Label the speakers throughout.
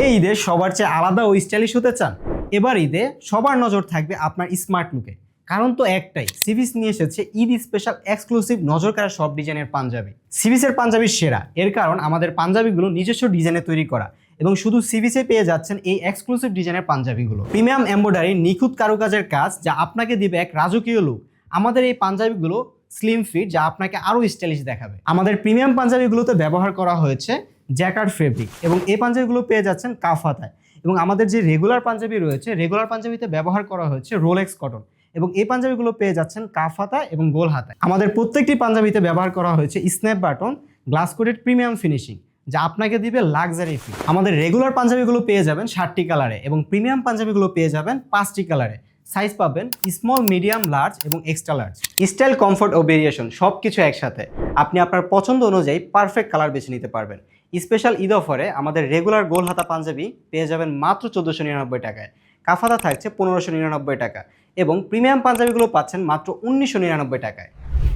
Speaker 1: এই ঈদে সবার চেয়ে আলাদা ও স্টাইলিশ হতে চান? এবার ঈদে সবার নজর থাকবে আপনার স্মার্ট লুকে। কারণ তো একটাই, সিভিস নিয়ে এসেছে ঈদ স্পেশাল এক্সক্লুসিভ নজর কাড়া সব ডিজাইনের পাঞ্জাবি। সিভিসের পাঞ্জাবি সেরা, এর কারণ আমাদের পাঞ্জাবিগুলো নিজস্ব ডিজাইনে তৈরি করা এবং শুধু সিভিসে পেয়ে যাচ্ছেন এই এক্সক্লুসিভ ডিজাইনের পাঞ্জাবিগুলো। প্রিমিয়াম এম্ব্রয়ডারি নিখুঁত কারুকাজের কাজ যা আপনাকে দিবে এক রাজকীয় লুক। আমাদের এই পাঞ্জাবিগুলো স্লিম ফিট যা আপনাকে আরও স্টাইলিশ দেখাবে। আমাদের প্রিমিয়াম পাঞ্জাবিগুলোতে ব্যবহার করা হয়েছে জ্যাকার্ড ফেব্রিক এবং এই পাঞ্জাবিগুলো পেয়ে যাচ্ছেন কাফাতায়। এবং আমাদের যে রেগুলার পাঞ্জাবি রয়েছে রেগুলার পাঞ্জাবিতে ব্যবহার করা হয়েছে রোলেক্স কটন এবং এই পাঞ্জাবিগুলো পেয়ে যাচ্ছেন কাফ হাতায় এবং গোল হাতায় আমাদের প্রত্যেকটি পাঞ্জাবিতে ব্যবহার করা হয়েছে snap button glass coated premium finishing যা আপনাকে দিবে লাক্সারি ফিল আমাদের রেগুলার পাঞ্জাবিগুলো পেয়ে যাবেন ষাটটি কালারে এবং প্রিমিয়াম পাঞ্জাবিগুলো পেয়ে যাবেন পাঁচটি কালারে সাইজ পাবেন স্মল মিডিয়াম লার্জ এবং এক্সট্রা লার্জ স্টাইল কমফোর্ট ও ভেরিয়েশন সব কিছু একসাথে আপনি আপনার পছন্দ অনুযায়ী পারফেক্ট কালার বেছে নিতে পারবেন। স্পেশাল ঈদ অফারে আমাদের রেগুলার গোল হাতা পাঞ্জাবি পেয়ে যাবেন মাত্র চোদ্দোশো নিরানব্বই টাকায়। কাফাতা থাকছে পনেরোশো নিরানব্বই টাকা এবং প্রিমিয়াম পাঞ্জাবিগুলো পাচ্ছেন মাত্র উনিশশো নিরানব্বই টাকায়।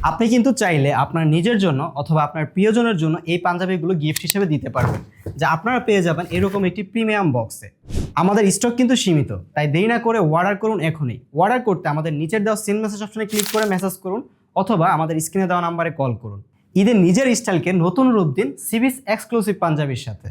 Speaker 1: আপনি কিন্তু চাইলে আপনার নিজের জন্য অথবা আপনার প্রিয়জনের জন্য এই পাঞ্জাবিগুলো গিফট হিসেবে দিতে পারবেন, যা আপনারা পেয়ে যাবেন এরকম একটি প্রিমিয়াম বক্সে আমাদের স্টক কিন্তু সীমিত, তাই দেরি না করে অর্ডার করুন এখনই। অর্ডার করতে আমাদের নিচের দেওয়া সেন্ড মেসেজ অপশনে ক্লিক করে মেসেজ করুন, অথবা আমাদের স্ক্রিনে দেওয়া নাম্বারে কল করুন। ঈদের নিজের স্টাইলকে নতুন রূপ দিন সিবিস এক্সক্লুসিভ পাঞ্জাবির সাথে।